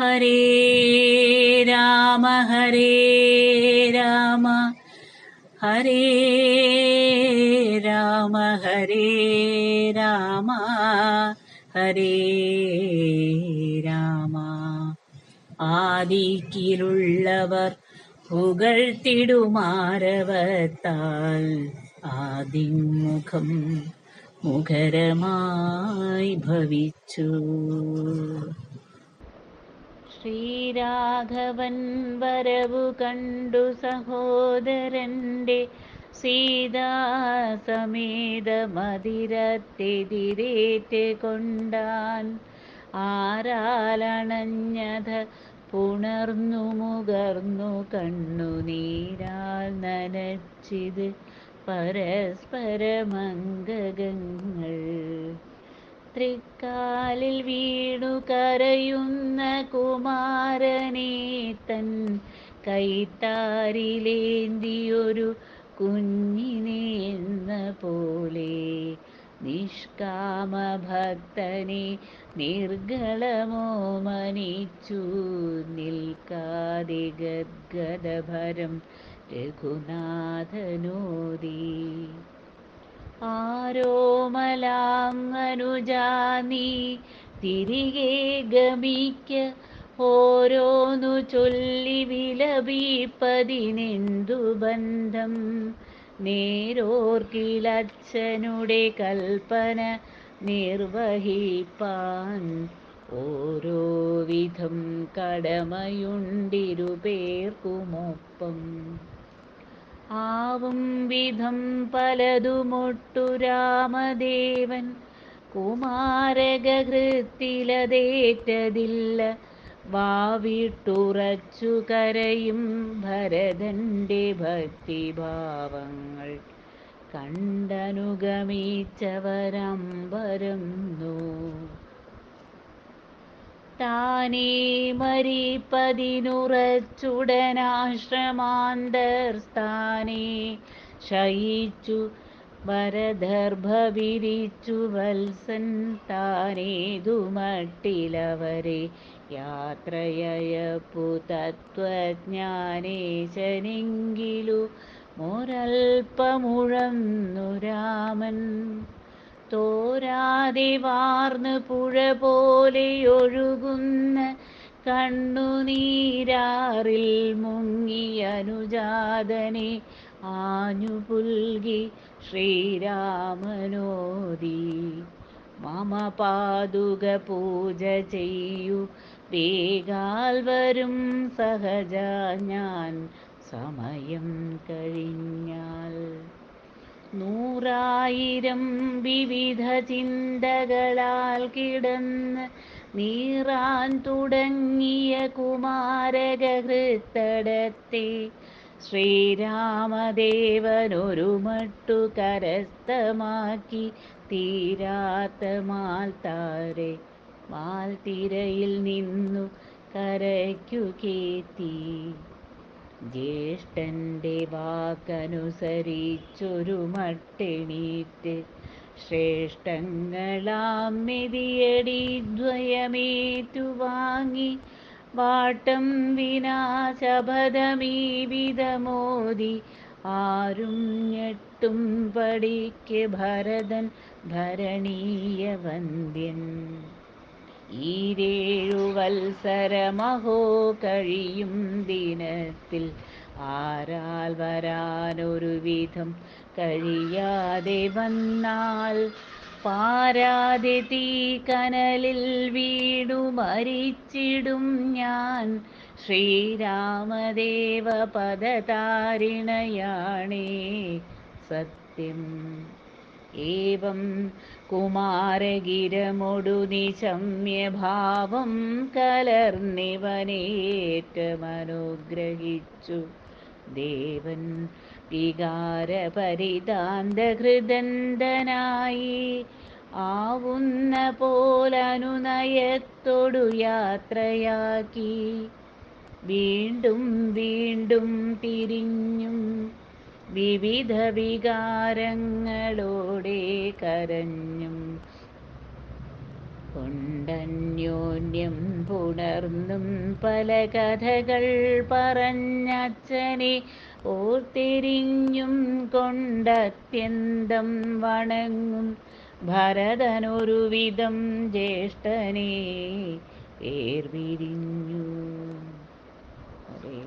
ഹരേ രാമ ഹരേ രാമ. ഹരേ രാമ ഹരേ രാമ. ഹരേ രാമ. ആദിക്കിലുള്ളവർ പുകഴ്ത്തിടുമാരവത്താൽ ആദിമുഖം മുഖരമായി ഭവിച്ചു. ശ്രീരാഘവൻ വരവു കണ്ടു സഹോദരന്റെ സീതാസമേത മതിരത്തെതിരേറ്റ് കൊണ്ടാൻ ആരാലണഞ്ഞത പുണർന്നു മുകർന്നു കണ്ണുനീരാൽ നനച്ചിത് പരസ്പരമംഗകങ്ങൾ. തൃക്കാലിൽ വീണു കരയുന്ന കുമാരനെ തൻ കൈത്താരിലേന്തിയൊരു കുഞ്ഞിനെ എന്ന പോലെ നിഷ്കാമ ഭക്തനെ നിർഗളമോ മനിച്ചു നിൽക്കാതെ ഗദ്ഗദഭരം രഘുനാഥനോദി. ആരോമലാങ്ങനുജാ നീ തിരികെ ഗമിക്ക. ഓരോന്നു ചൊല്ലി വിലപീപ്പതിനെന്തു ബന്ധം? നേരോർക്കിലച്ഛനുടെ കൽപ്പന നിർവഹിപ്പാൻ ഓരോ വിധം കടമയുണ്ടിരുപേർക്കുമൊപ്പം. ആവും വിധം പലതുമൊട്ടു രാമദേവൻ. കുമാരകൃത്തിലതേറ്റതില്ല. വാവിട്ടുറച്ചു കരയും ഭരതന്റെ ഭക്തിഭാവങ്ങൾ. കണ്ടനുഗമിച്ചവരം നോ താനേ മരിപ്പതിനുറച്ചുടനാശ്രമാന്തർസ്ഥാനേ. ശയിച്ചു വരദർഭ വിരിച്ചു വത്സൻ താനേതുമട്ടിലവരെ യാത്രയയപ്പു തത്വജ്ഞാനേശനെങ്കിലു മൊരൽപ്പമുഴന്നു രാമൻ തോരാതെ വാർന്ന് പുഴ പോലെ ഒഴുകുന്ന കണ്ണുനീരാറിൽ മുങ്ങി അനുജാതനെ ആഞ്ഞു പുൽകി ശ്രീരാമനോദി. മമ പാതുക പൂജ ചെയ്യൂ വേഗാൽ വരും സഹജ ഞാൻ സമയം കഴിഞ്ഞാൽ. നൂറായിരം വിവിധ ചിന്തകളാൽ കിടന്ന് നീറാൻ തുടങ്ങിയ കുമാരകഹൃത്തടത്തെ ശ്രീരാമദേവനൊരു മട്ടു കരസ്ഥമാക്കി തീരാത്ത മാൽത്താരെ മാൽത്തിരയിൽ നിന്നു കരയ്ക്കു കേത്തി ജ്യേഷ്ഠന്റെ വാക്കനുസരിച്ചൊരു മട്ടെണീറ്റ് ശ്രേഷ്ഠങ്ങളാം മെതിയടി ദ്വയമേറ്റു വാങ്ങി വാട്ടം വിനാശപഥമീ വിധമോദി ആരും ഞെട്ടും പടിക്ക് ഭരതൻ ഭരണീയ വന്ദ്യൻ ഈരേഴു വത്സരമഹോ കഴിയും ദിനത്തിൽ. ആരാൽ വരാനൊരു വിധം കഴിയാതെ വന്നാൽ പാരാതെ തീ കനലിൽ വീണു മരിച്ചിടും ഞാൻ. ശ്രീരാമദേവ പദതാരിണയാണേ സത്യം. ഏവം കുമാരഗിരമൊടു നിശമ്യഭാവം കലർന്നിവനേറ്റമനുഗ്രഹിച്ചു. ദേവൻ വികാരപരിതാന്തഹൃദന്തനായി ആവുന്ന പോലനുനയത്തോടു യാത്രയാക്കി. വീണ്ടും വീണ്ടും തിരിഞ്ഞും വിവിധ വികാരങ്ങളോടെ കരഞ്ഞും കൊണ്ടന്യോന്യം പുണർന്നും പല കഥകൾ പറഞ്ഞച്ഛനെ ഓർത്തിരിഞ്ഞും കൊണ്ടത്യന്തം വണങ്ങും ഭരതനൊരുവിധം ജ്യേഷ്ഠനെ ഏർവിരിഞ്ഞു ഹരേ